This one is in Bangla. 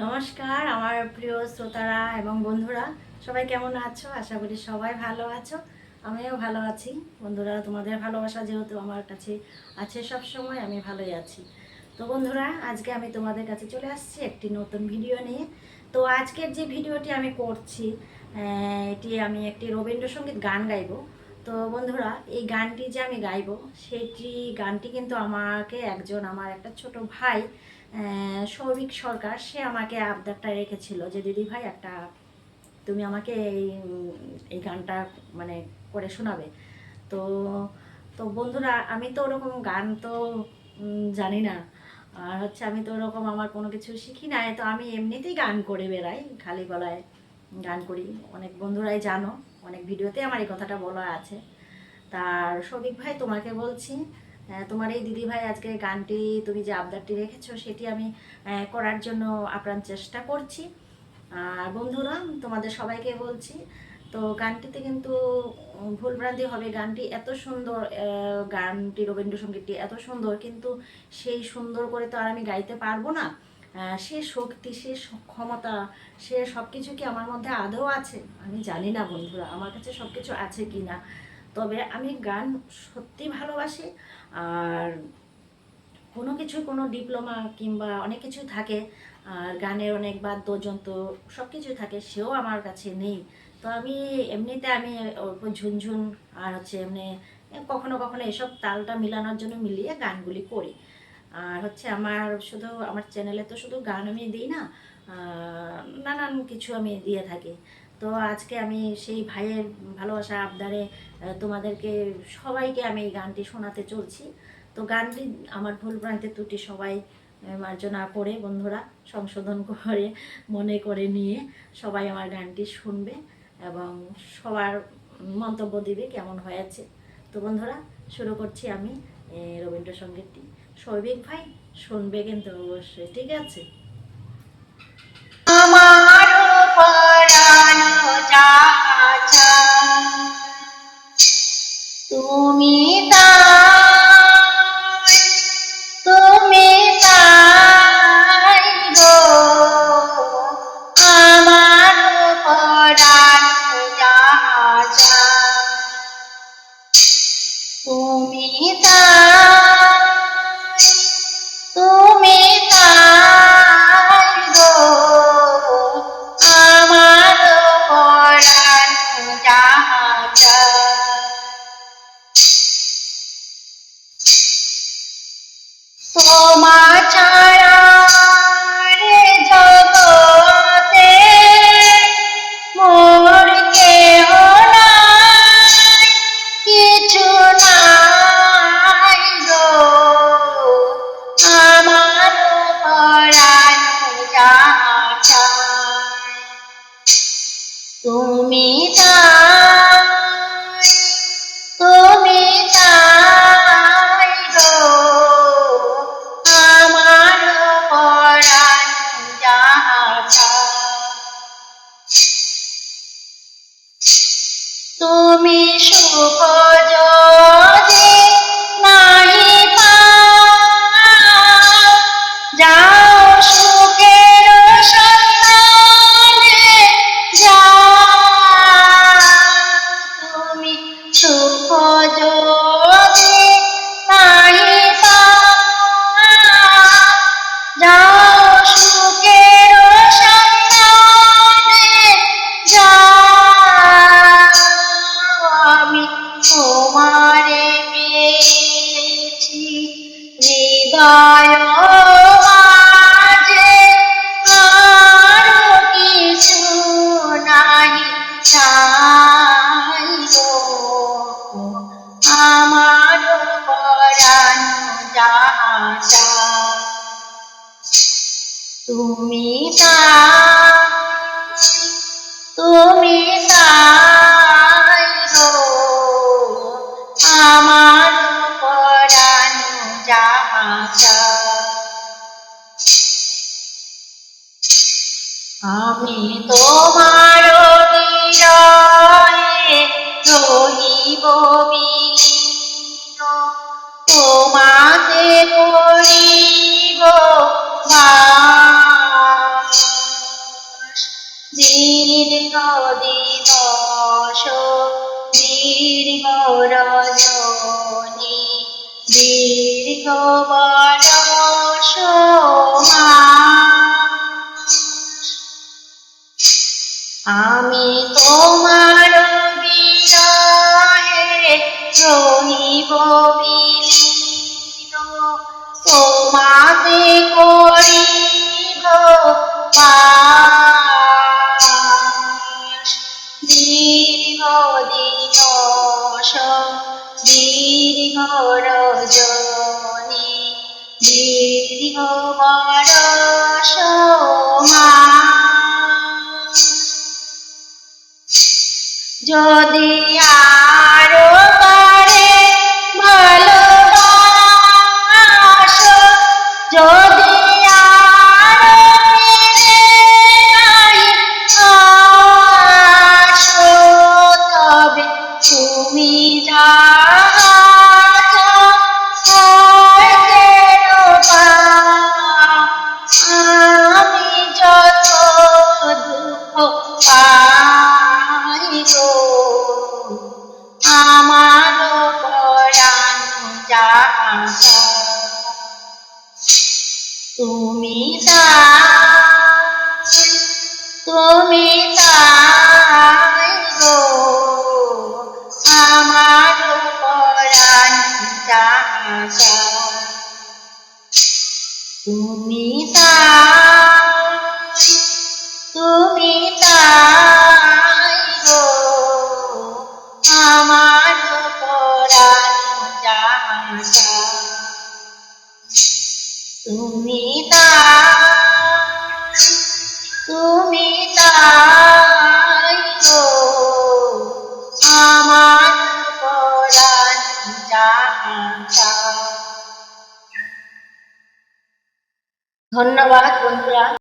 নমস্কার, আমার প্রিয় শ্রোতারা এবং বন্ধুরা, সবাই কেমন আছো? আশা করি সবাই ভালো আছো। আমিও ভালো আছি। বন্ধুরা, তোমাদের ভালোবাসা যেহেতু আমার কাছে আছে সব সময় আমি ভালোই আছি। তো বন্ধুরা, আজকে আমি তোমাদের কাছে চলে আসছি একটি নতুন ভিডিও নিয়ে। তো আজকের যে ভিডিওটি আমি করছি এটি আমি একটি রবীন্দ্রসঙ্গীত গান গাইবো। তো বন্ধুরা, এই গানটি যে আমি গাইবো সেটি গানটি কিন্তু আমাকে একজন, আমার একটা ছোট ভাই সৌভিক সরকার, সে আমাকে আবদারটা রেখেছিল যে, দিদি ভাই, একটা, তুমি আমাকে এই এই গানটা মানে করে শোনাবে। তো তো বন্ধুরা, আমি তো ওরকম গান তো জানি না। আর হচ্ছে, আমি তো ওরকম আমার কোনো কিছু শিখি না তো আমি এমনিতেই গান করে বেড়াই, খালি গলায় গান করি। অনেক বন্ধুরাই জানো। অনেক ভিডিওতে আমার এই কথাটা বলা আছে। তার সৌভিক ভাই, তোমাকে বলছি তোমার এই দিদি ভাই আজকে গানটি তুমি যে আবদারটি রেখেছো, সেটি আমি করার জন্য আপ্রাণ চেষ্টা করছি। আর বন্ধুরা, তোমাদের সবাইকে বলছি, তো গানটিতে কিন্তু ভুলভ্রান্তি হবে। গানটি এত সুন্দর গানটি রবীন্দ্রসঙ্গীতটি এত সুন্দর, কিন্তু সেই সুন্দর করে তো আর আমি গাইতে পারব না। সে শক্তি, সে ক্ষমতা, সে সব কিছু কি আমার মধ্যে আদৌ আছে? আমি জানি না বন্ধুরা, আমার কাছে সব কিছু আছে কি না তবে আমি গান সত্যি ভালোবাসি আর কোনো কিছু, কোনো ডিপ্লোমা কিংবা অনেক কিছু থাকে, আর গানের অনেক বাদ্যযন্ত্র সব কিছু থাকে, সেও আমার কাছে নেই। তো আমি এমনিতে আমি অল্প ঝুনঝুন আর হচ্ছে এমনি কখনো কখনো এসব তালটা মিলানোর জন্য মিলিয়ে গানগুলি করি। আর হচ্ছে আমার শুধু, আমার চ্যানেলে তো শুধু গান আমি দিই না নানান কিছু আমি দিয়ে থাকি। তো আজকে আমি সেই ভাইয়ের ভালোবাসা আবদারে তোমাদেরকে, সবাইকে আমি এই গানটি শোনাতে চলছি। তো গানটি আমার ভুল ভ্রান্তি ত্রুটি সবাই মার্জনা করে, বন্ধুরা, সংশোধন করে, মনে করে নিয়ে সবাই আমার গানটি শুনবে এবং সবার মন্তব্য দিবে কেমন হয়েছে। তো বন্ধুরা, শুরু করছি আমি রবীন্দ্রসঙ্গীতটি। সৌভিক ভাই শুনবে কিন্তু অবশ্যই ঠিক আছে? 驸马长。তুমি তুমি তুমি তাই আমার পরাণ যাহা। আমি তোমার রহিব তোমাতে করিব দীর্ঘদিন দীর্ঘ রজনী দীর্ঘ বরস যদি আ 你找。তুমি তাই তো ধন্যবাদ বন্ধুরা।